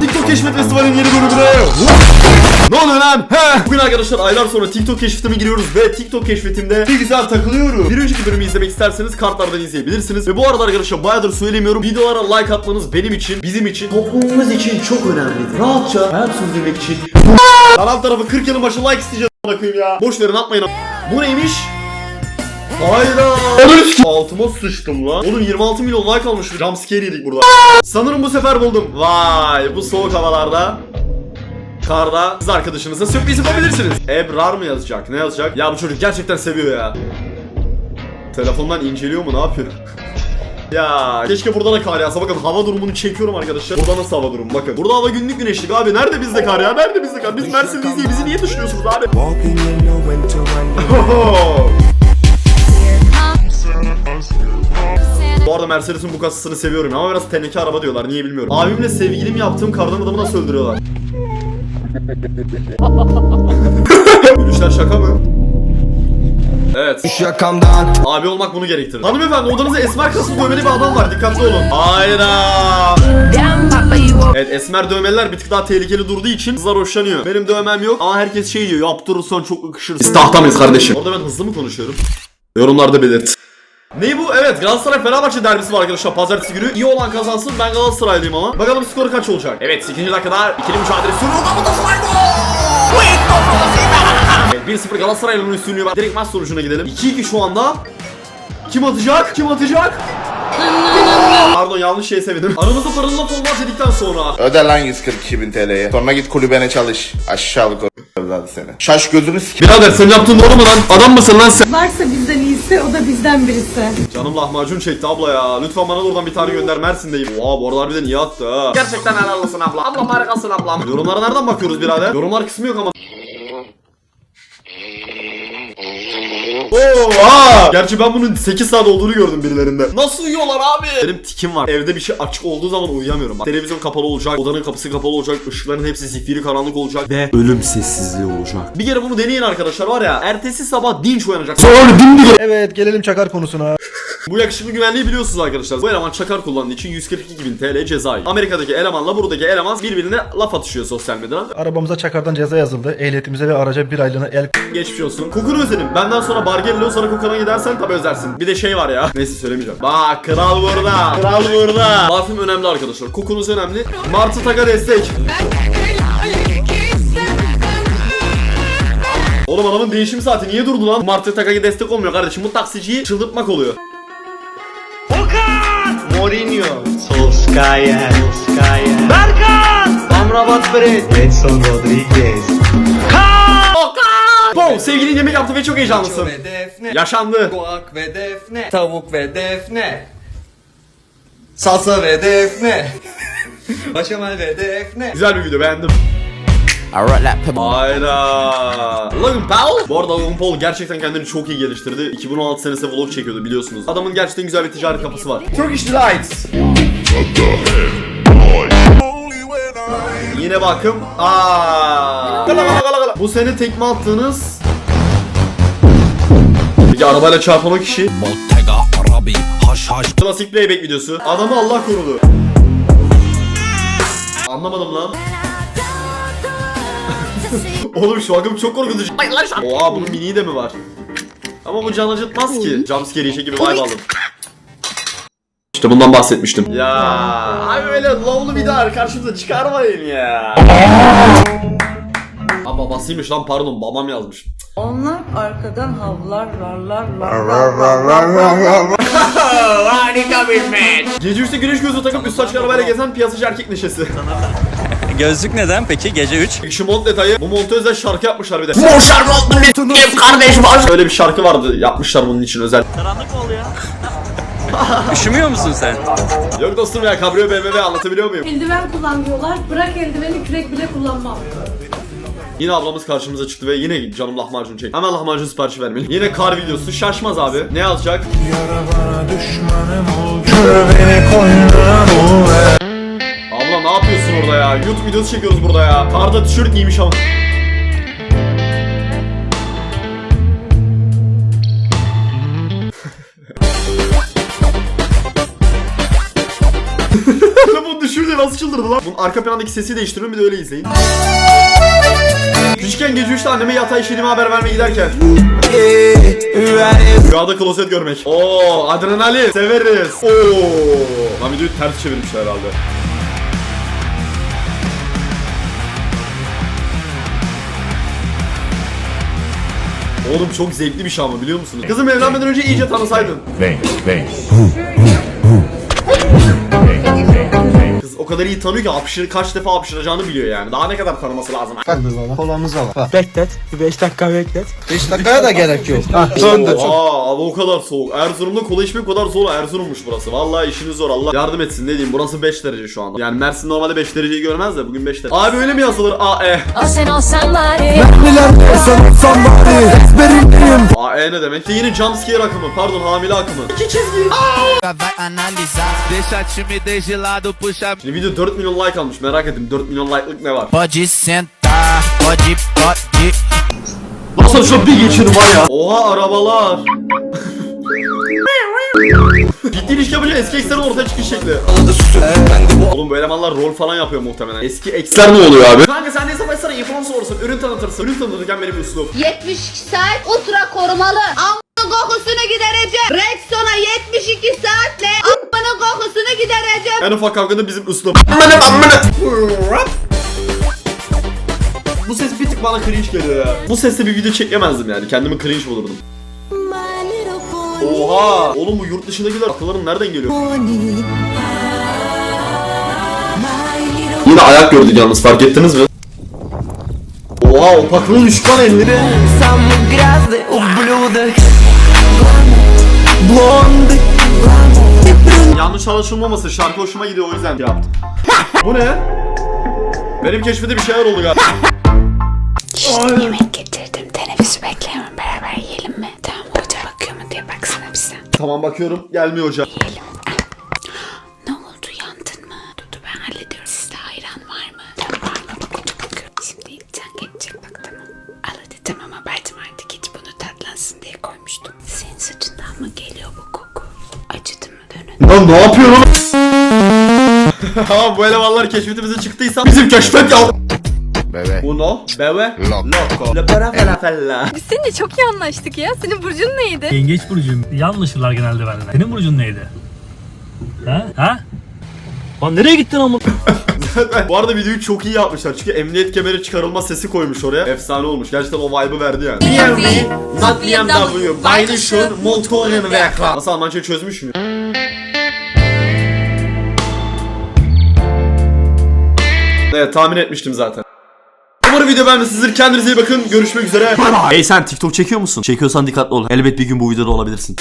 TikTok Keşfet Festivali'nin yeni bölümüne. Ne oluyor lan? He. Bugün arkadaşlar aylar sonra TikTok keşfetime giriyoruz ve TikTok keşfetimde bir güzel takılıyorum. Bir önceki bölümü izlemek isterseniz kartlardan izleyebilirsiniz. Ve bu arada arkadaşlar bayağıdır söylemiyorum. Videolara like atmanız benim için, bizim için, toplumumuz için çok önemlidir. Rahatça hayat sürdürmek için. Kanal tarafı 40 yılın başı like isteyeceğiz bırakayım ya. Boş verin atmayın. Bu neymiş? Hayda. Altıma sıçtım lan. Oğlum 26 milyon like almış. Jumpscare yedik burada. Sanırım bu sefer buldum. Vay bu soğuk havalarda. Karda siz arkadaşınıza sürpriz yapabilirsiniz. Ebrar mı yazacak? Ne yazacak? Ya bu çocuk gerçekten seviyor ya. Telefondan inceliyor mu? Ne yapıyor? ya keşke burada da kar yağsa. Bakın hava durumunu çekiyorum arkadaşlar. Burada nasıl hava durumu? Bakın. Burada hava günlük güneşlik abi. Nerede bizde kar ya? Nerede bizde kar? Biz Mersin'deyiz diye bizi niye dışlıyorsunuz abi? Mercedes'in bu kasasını seviyorum ama biraz teneke araba diyorlar niye bilmiyorum. Abimle sevgilim yaptığım kardan adamı nasıl öldürüyorlar? Yürüyüşler şaka mı? Evet. Düş yakamdan. Abi olmak bunu gerektirir. Hanımefendi odanızda esmer kaslı dövmeli bir adam var. Dikkatli olun. Hayda. Evet esmer dövmeliler bir tık daha tehlikeli durduğu için kızlar hoşlanıyor. Benim dövmem yok ama herkes şey diyor yaptırırsan çok ıkışırsın. Biz tahta mıyız kardeşim? Orada ben hızlı mı konuşuyorum? Yorumlarda belirt. Ne bu? Evet Galatasaray Fenerbahçe derbisi var arkadaşlar pazartesi günü. İyi olan kazansın ben Galatasaraylıyım ama. Bakalım skoru kaç olacak? Evet 8. dakikada ikili mücadele sürüyor. Evet 1-0 Galatasaray'ın üstünlüğü. Direkt maç sonucuna gidelim. 2-2 şu anda. Kim atacak? Kim atacak? Pardon yanlış şey sevindim. Aramızda paranın laf olmaz dedikten sonra. Öde lan 142 bin TL'ye. Sonra git kulübene çalış. Aşağılık o evladı seni. Şaş gözünü s*** Birader sen yaptığın doğru mu lan? Adam mısın lan sen? Varsa bizden iyisi o da bizden birisi. Canım lahmacun çekti abla ya. Lütfen bana da oradan bir tane gönder Mersin'deyim. Oha bu aralar bir de iyi attı ha. Gerçekten helal olsun abla. Ablam harikasın ablam. Yorumlara nereden bakıyoruz birader? Yorumlar kısmı yok ama. Oha! Gerçi ben bunun 8 saat olduğunu gördüm birilerinde. Nasıl uyuyorlar abi? Benim tikim var. Evde bir şey açık olduğu zaman uyuyamıyorum. Bak, televizyon kapalı olacak, odanın kapısı kapalı olacak, ışıkların hepsi zifiri karanlık olacak ve ölüm sessizliği olacak. Bir kere bunu deneyin arkadaşlar var ya. Ertesi sabah dinç uyanacak. Evet gelelim çakar konusuna. Bu yakışıklı güvenliği biliyorsunuz arkadaşlar. Bu eleman çakar kullandığı için 142 bin TL ceza yiyor. Amerika'daki elemanla buradaki eleman birbirine laf atışıyor sosyal medyada. Arabamıza çakardan ceza yazıldı. Ehliyetimize ve araca bir aylığına el Geçmiş olsun. Kokunu özledim. Benden sonra bar geliyor sonra kokana gidersen tabi özlersin. Bir de şey var ya. Neyse söylemeyeceğim. Bak kral burada. Kral burada. Parfüm önemli arkadaşlar. Kokunuz önemli. Martı Taka destek. Oğlum adamın değişim saati niye durdu lan? Martı Taka'ya destek olmuyor kardeşim. Bu taksiciyi çıldırtmak oluyor. Mourinho, Solskjaer, Solskjaer, Berkan, Amrabat Fred, Edson Rodriguez. Bom sevgilin yemek yaptı ve çok heyecanlısın. ve Defne, Yaşandı. Guak ve Defne, Tavuk ve Defne, Salsa ve Defne, Başamel ve Defne. Güzel bir video beğendim. Hayda. Logan Paul. Bu arada Logan Paul gerçekten kendini çok iyi geliştirdi. 2016 senesinde vlog çekiyordu biliyorsunuz. Adamın gerçekten güzel bir ticaret kafası var. Turkish Delights. Yine bakım. Aa. Gala gala gala gala. Bu sene tekme attığınız Peki arabayla çarpan o kişi Bottega, Arabi, haş haş. Klasik playback videosu. Adamı Allah korudu. Anlamadım lan. Oğlum şu akım çok korkutucu. Oha bunun miniği de mi var? Ama bu can acıtmaz ki. Jumpscare işe gibi vibe aldım. İşte bundan bahsetmiştim. Ya abi böyle lowlu bir daha karşımıza çıkarmayın ya. Aa babasıymış lan pardon babam yazmış. Onlar arkadan havlar larlar larlar. Gece üçte güneş gözü takıp üst açık arabayla gezen piyasacı erkek neşesi. Gözlük neden peki gece 3? Şu mont detayı. Bu monta özel şarkı yapmışlar bir de. Bu şarkı kardeş var. Öyle bir şarkı vardı yapmışlar bunun için özel. Üşümüyor musun sen? Yok dostum ya kabrio BMW anlatabiliyor muyum? Eldiven kullan diyorlar. Bırak eldiveni kürek bile kullanmam. Yine ablamız karşımıza çıktı ve yine canım lahmacun çekti. Hemen lahmacun siparişi vermeli. Yine kar videosu şaşmaz abi. Ne yazacak? Abla orada ya? YouTube videosu çekiyoruz burada ya. Karda tişört giymiş ama. Bu düşürdü. nasıl çıldırdı lan? Bunun arka plandaki sesi değiştiriyorum bir de öyle izleyin. Küçükken gece 3'te anneme yatağa işediğime haber vermeye giderken. Rüyada klozet görmek. Oo adrenalin severiz. Oo. Lan videoyu ters çevirmişler herhalde. Oğlum çok zevkli bir şey ama biliyor musunuz? Kızım evlenmeden önce iyice tanısaydın. Kız o kadar iyi tanıyor ki hapşır, kaç defa hapşıracağını biliyor yani. Daha ne kadar tanıması lazım? Kolamıza bak. Bak. Beklet. 5 dakika beklet. 5 dakikaya da gerek yok. Aa, hava o kadar soğuk. Erzurum'da kola içmek o kadar zor. Erzurum'muş burası. Vallahi işiniz zor. Allah yardım etsin. Ne diyeyim? Burası 5 derece şu anda. Yani Mersin normalde 5 dereceyi görmez de bugün 5 derece. Abi öyle mi yazılır? A E. sen olsan bari. A E ne demek? Yine jumpscare akımı. Pardon hamile akımı. İki çizgi. Puxa. Şimdi video 4 milyon like almış. Merak ettim 4 milyon like'lık ne var? Pode sentar, pode, pode. Nasıl şu bir geçirim var ya. Oha arabalar. Ciddi ilişki yapınca eski ekslerin ortaya çıkış şekli. Oğlum bu elemanlar rol falan yapıyor muhtemelen. Eski eksler ne oluyor abi? Kanka sen hesap etsene influencer olursun, ürün tanıtırsın. Ürün tanıtırken benim üslum. 72 saat ultra korumalı. Amına kokusunu giderecek. Rexona 72 saatle amına kokusunu giderecek. En ufak kavgada bizim üslum. Amına amına. Bu ses bir tık bana cringe geliyor ya. Bu sesle bir video çekemezdim yani. Kendimi cringe bulurdum. Oha! Oğlum bu yurt dışındakiler akıllarım nereden geliyor? Yine ayak gördük yalnız fark ettiniz mi? Oha o paklığın düşman elleri. Yanlış anlaşılmaması şarkı hoşuma gidiyor o yüzden şey yaptım. bu ne? Benim keşfede bir şeyler oldu galiba. Yemek getirdim. Teneffüsü bekleyemem. Beraber yiyelim mi? Tamam hoca bakıyor mu diye baksana bir sen. Tamam bakıyorum gelmiyor hocam. Yiyelim. Lan ne yapıyorsun oğlum? Tamam bu elemanlar keşfetimize çıktıysa bizim keşfet ya. Bebe. Uno, bebe, Loco. Le para falafella. Biz seninle çok iyi anlaştık ya. Senin burcun neydi? Yengeç burcuyum. Yanlışırlar genelde benden. Senin burcun neydi? Ha? Ha? Lan nereye gittin ama? bu arada videoyu çok iyi yapmışlar çünkü emniyet kemeri çıkarılma sesi koymuş oraya. Efsane olmuş. Gerçekten o vibe'ı verdi yani. BMW, not BMW, beide schon Motorenwerker. Nasıl Almancayı çözmüş mü? Evet tahmin etmiştim zaten. Umarım video beğenmişsinizdir. Kendinize iyi bakın. Görüşmek üzere. Hey sen TikTok çekiyor musun? Çekiyorsan dikkatli ol. Elbet bir gün bu videoda olabilirsin.